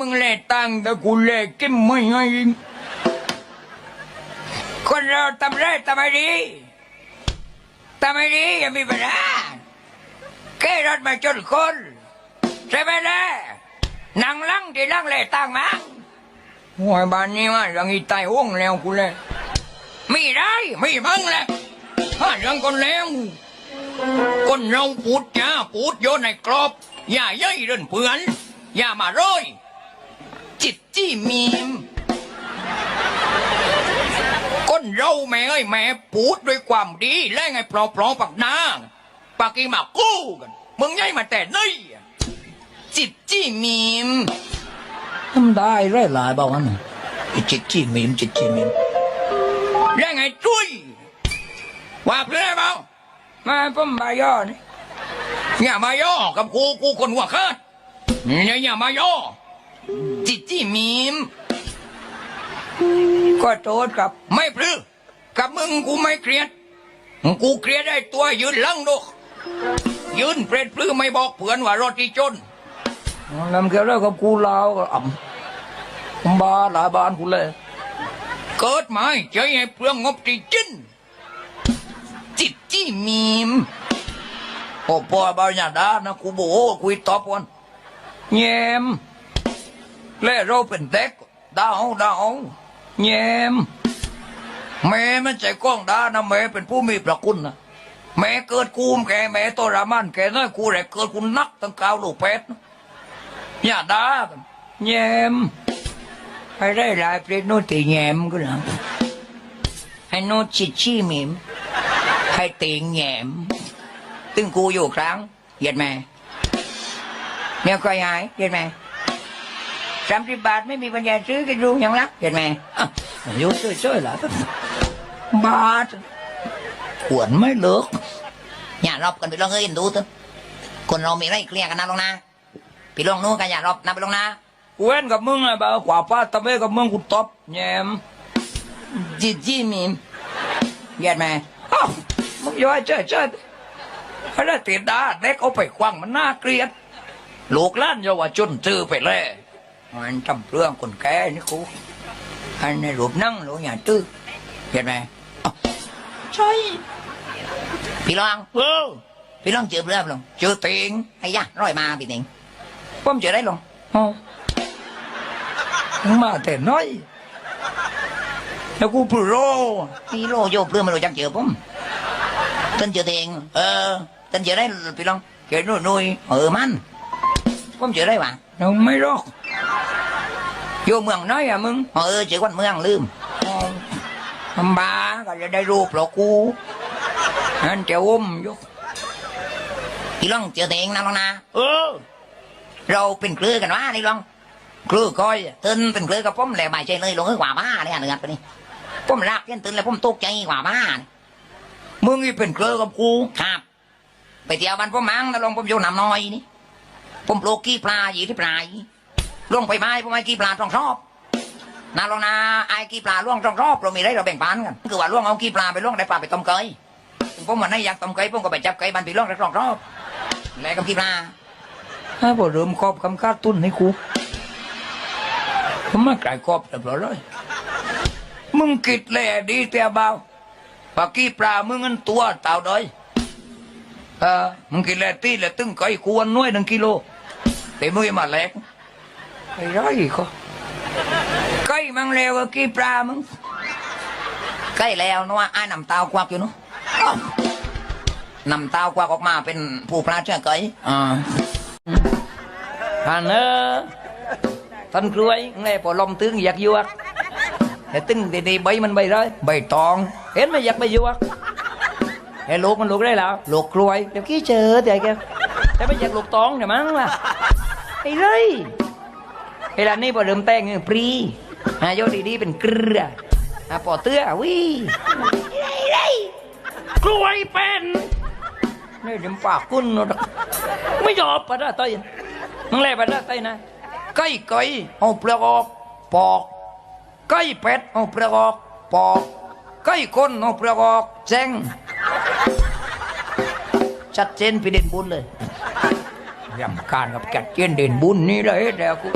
มึงแลตังค์แต่กูแลกินไม่ให้คนเราทำไรทำไมดีทำไมดีอย่ามีปัญหาแค่รถมาจนคนใช่ไหมล่ะนั่งลังที่ลังแลตังค์มั้งโอ้ยบ้านนี้ว่ายังอีตายห้องแล้วกูเลยไม่ได้ไม่บังแหละถ้ายังคนแล้วคนเราปูดจ้าปูดโยนในกรอบ อย่าเย่ยเดินเพื่อน อย่ามาโรย จิตจี้มีมคนเราแม่เอ้ยแม่ปูดด้วยความดีและไงปลอปลอปักน้าปากกีมากู้กันมึงยัยมาแต่นี่จิตจี้มีมทำได้ไรหลายบอกว่าน่ะจิตจี้มีมจิตจี้มีมและไงจุ้ยว่าเพื่อนเปล่ามาผมบายอนี่อย่ามาย่อกับกูกูคนหัวขาดอย่าอย่ามาย่อ จิตจี้มีมก็โทษกับ ไม่พลือกับมึงกูไม่เครียด กูเครียดได้ตัวยืนลังดูยืนเปรตพลือไม่บอกเพื่อนว่ารถที่จนนำเกี่ยวแล้วกับกูลาวก็อ่ำบาหลาบานกูเลย เกิดมาให้ใจให้เปลืองงบที่จินจิตจี้มีมพอพอบ้านยาดานะกูโบกโอ้คุยตอบวันแยม เล่เราเป็นเด็กดาวดาวแยมแม่มันใจกล้องดานะแม่เป็นผู้มีประคุณนะแม่เกิดกูมแกแม่ตัวรามันแกน้อยกูแหละเกิดกูนักตั้งกาวลูกเพชรนะยาดาแยมให้ได้หลายเปรตโนตีแยมก็หลังให้โนจิตจี้มีมให้ตีแยมตึงกูอยู่ครั้งเหยียดแม่เนี่ยก็ยายเหยียดแม่ สามสิบบาทไม่มีปัญญาซื้อกันดูยังรักเหยียดแม่อะอายุช่วยๆล่ะบาทขวนไม่เลิกอย่ารอบกันไปลองเอ้ยดูเถอะคนเรามีอะไรเคลียร์กันนะลงนะพี่ลองนู้นกันอย่ารอบนะไปลงนะกูเว้นกับมึงอะบ่าวกว่าป้าตะเวกับมึงกูตบแยมจิตจี้มีมเหยียดแม่อ้าวมึงย้อยเจ้ยเจ้ยอะไรติดดาเด็กเอาไปคว้างมันน่าเกลียดลูกหล้านเยาวชนซื้อไปเลย มันทำเรื่องคนแก่นี่กูอันในรูปนั่งหรืออย่างตื้อเหยียดแม่ใช่พี่ลองเออพี่ลองเจอเรื่องลงเจอเตียงไอ้ยะร้อยมาพี่เน่งผมเจอได้ลงเอามึงมาแต่น้อยแล้วกูปลุโรพี่โลโยเพื่อนไม่รู้จักเจอผมต้นเจอเองเออต้นเจอได้พี่ลองเจอหนุ่ยหนุ่ยเออมันผมเจอได้หวะยังไม่รอก อยู่เมืองน้อยอะมึงเออเจอวันเมืองลืมทำบาก็จะได้รูปหรอกกูนั่นจะอุ้มอยู่พี่ลองเจอเองนะลองนะเออ เราเป็นเครือกันวะนี่ลองคลือก้อยตื่นเป็นเครือกับผมแล้วไม่ใช่เลยลงเอ้ยกว่าบ้าเลยอะเนื้อไปนี่ผมรักยันตื่นแล้วผมตกใจกว่าบ้านี่มึงนี่เป็นเครือกับกูครับ ไปเที่ยวบ้านผมมั้งแล้วลองผมอยู่น้ำน้อยนี่ผมปลูกกี้ปลาอยู่ที่ปลาย ล่วงไปไม้ผมไอ้กีปลาต้องชอบนาลองนาไอ้กีปลาล่วงต้องชอบเรามีได้เราแบ่งปันกันคือว่าล่วงเอากีปลาไปล่วงได้ปลาไปต้มเกยผมวันไหนอยากต้มเกยผมก็ไปจับเกยบ้านพี่ล่วงได้ต้องชอบแล้วกับกีปลาให้พอเริ่มครอบคำคาดตุ้นให้กูผมมาไก่ครอบเรียบร้อยเลยมึงกิดแหล่ดีเตียเบาปากี้ปลามึงเงันตัวเต่าดอยเออมึงกินแหล่ตีแหล่ตึ้งก้อยกวนน้อยหนึ่งกิโลแต่มึงมาแหลก ไอ้ร้อยก็ก้มังเลวกว่ากี้ปลามึงใกล้แล้วนะว่าไอ้นำเตากวักอยู่นาะน้ำเตากวักออกมาเป็นผู้พระเจ้าเกยอ่าท่านเออท่านกล้วยไงพอลมตึงอยากยวกแต่ตึงดีๆใบมันใบเลยใบตอง เห็นไหมอยากใบยวกไอ้ลูกมันลูกได้แล้วลูกกล้วยเดี๋ยวกี้เจอแต่แกแต่ไม่อยากลูกตองเดี๋ยวมั้งล่ะไอ้เลย ไอ้ร้านนี้พอเริ่มแต่งปรีอาโยดีๆเป็นเกลืออะปอเตื้อวิกล้วยเป็นนี่เดี๋ยวปากกุ้นเนอะไม่ยอมปะนะต้อยมึงแลปะนะต้อยนะไก่ไก่เอาเปลือกออกปอกไก่เป็ดเอาเปลือกออกปอกไก่คนเอาเปลือกออกแจ้งชัดเจนพี่เด่นบุญเลยรำคาญกับแกดเจนเด่นบุญนี่เลยแต่กู